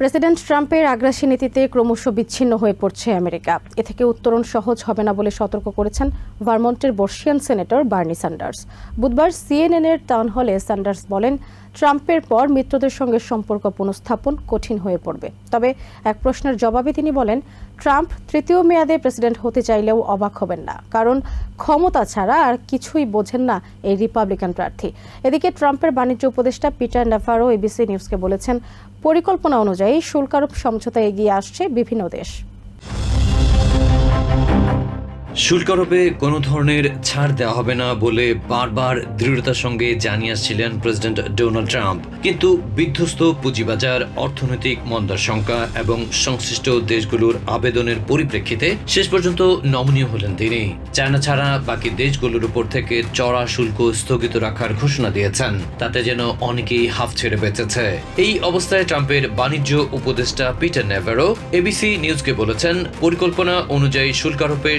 President ট্রাম্পের আগ্রাসী নীতিতে ক্রমশ বিচ্ছিন্ন হয়ে পড়ছে আমেরিকা। এ থেকে উত্তরণ সহজ হবে না বলে সতর্ক করেছেন ভারমন্টের বর্ষিয়ান সেনেটর বার্নি স্যান্ডার্স। বুধবার সিএনএনের টাউন হলে স্যান্ডার্স বলেন, ট্রাম্পের পর মিত্রদের সঙ্গে সম্পর্ক পুনঃস্থাপন কঠিন হয়ে পড়বে। তবে এক প্রশ্নের জবাবে তিনি বলেন, ট্রাম্প তৃতীয় মেয়াদে প্রেসিডেন্ট হতে চাইলেও অবাক হবেন না। কারণ ক্ষমতা ছাড়া আর কিছুই বোঝেন না এই রিপাবলিকান প্রার্থী। এদিকে ট্রাম্পের বাণিজ্য উপদেষ্টা পিটার নেভারো এবিসি নিউজকে বলেছেন, পরিকল্পনা অনুযায়ী শুল্ক আরোপ সমঝোতায় এগিয়ে আসছে বিভিন্ন দেশ। শুল্ক আরোপে কোনো ধরনের ছাড় দেওয়া হবে না বলে বারবার দৃঢ়তার সঙ্গে জানিয়ে আসছিলেন প্রেসিডেন্ট ডোনাল্ড ট্রাম্প। কিন্তু বিধ্বস্ত পুঁজিবাজার, অর্থনৈতিক মন্দার শঙ্কা এবং সংশ্লিষ্ট দেশগুলোর আবেদনের পরিপ্রেক্ষিতে শেষ পর্যন্ত নমনীয় হলেন তিনি। চায়না ছাড়া বাকি দেশগুলোর উপর থেকে চড়া শুল্ক স্থগিত রাখার ঘোষণা দিয়েছেন। তাতে যেন অনেকেই হাফ ছেড়ে বেঁচেছে। এই অবস্থায় ট্রাম্পের বাণিজ্য উপদেষ্টা পিটার নেভারো এবিসি নিউজকে বলেছেন, পরিকল্পনা অনুযায়ী শুল্ক আরোপে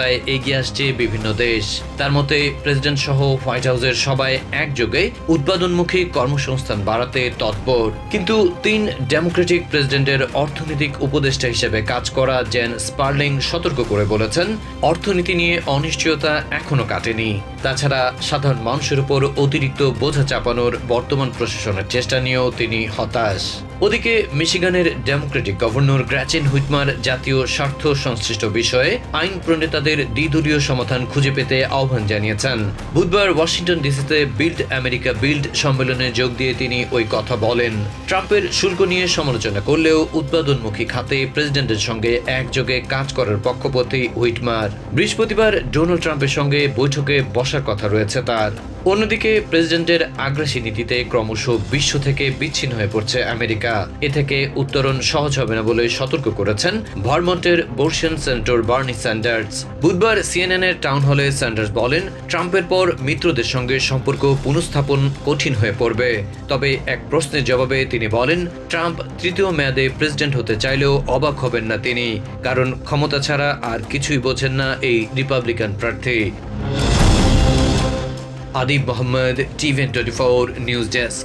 সমঝোতায় এগিয়ে আসছে বিভিন্ন দেশ। তার মতে প্রেসিডেন্ট সহ হোয়াইট হাউসের সবাই একযোগে উৎপাদনমুখী কর্মসংস্থান বাড়াতে তৎপর। কিন্তু তিন ডেমোক্রেটিক প্রেসিডেন্টের অর্থনৈতিক উপদেষ্টা হিসেবে কাজ করা জেন স্পার্লিং সতর্ক করে বলেছেন, অর্থনীতি নিয়ে অনিশ্চয়তা এখনও কাটেনি। তাছাড়া সাধারণ মানুষের উপর অতিরিক্ত বোঝা চাপানোর বর্তমান প্রশাসনের চেষ্টা নিয়েও তিনি হতাশ। ওদিকে মিশিগানের ডেমোক্রেটিক গভর্নর গ্র্যাচেন হুইটমার জাতীয় স্বার্থ সংশ্লিষ্ট বিষয়ে আইন প্রণেতাদের দ্বিদলীয় সমাধান খুঁজে পেতে আহ্বান জানিয়েছেন। বুধবার ওয়াশিংটন ডিসিতে বিল্ড আমেরিকা বিল্ড সম্মেলনে যোগ দিয়ে তিনি ওই কথা বলেন। ট্রাম্পের শুল্ক নিয়ে সমালোচনা করলেও উৎপাদনমুখী খাতে প্রেসিডেন্টের সঙ্গে একযোগে কাজ করার পক্ষপাতী হুইটমার। বৃহস্পতিবার ডোনাল্ড ট্রাম্পের সঙ্গে বৈঠকে বসার কথা রয়েছে তার। অন্যদিকে প্রেসিডেন্টের আগ্রাসী নীতিতে ক্রমশ বিশ্ব থেকে বিচ্ছিন্ন হয়ে পড়ছে আমেরিকা। এ থেকে উত্তরণ সহজ হবে না বলে সতর্ক করেছেন ভারমন্টের বর্ষিয়ান সেনেটর বার্নি স্যান্ডার্স। বুধবার সিএনএন এর টাউন হলে স্যান্ডার্স বলেন, ট্রাম্পের পর মিত্রদের সঙ্গে সম্পর্ক পুনঃস্থাপন কঠিন হয়ে পড়বে। তবে এক প্রশ্নের জবাবে তিনি বলেন, ট্রাম্প তৃতীয় মেয়াদে প্রেসিডেন্ট হতে চাইলেও অবাক হবেন না তিনি, কারণ ক্ষমতা ছাড়া আর কিছুই বোঝেন না এই রিপাবলিকান প্রার্থী। Adib Mohammad TVN twenty four news desk.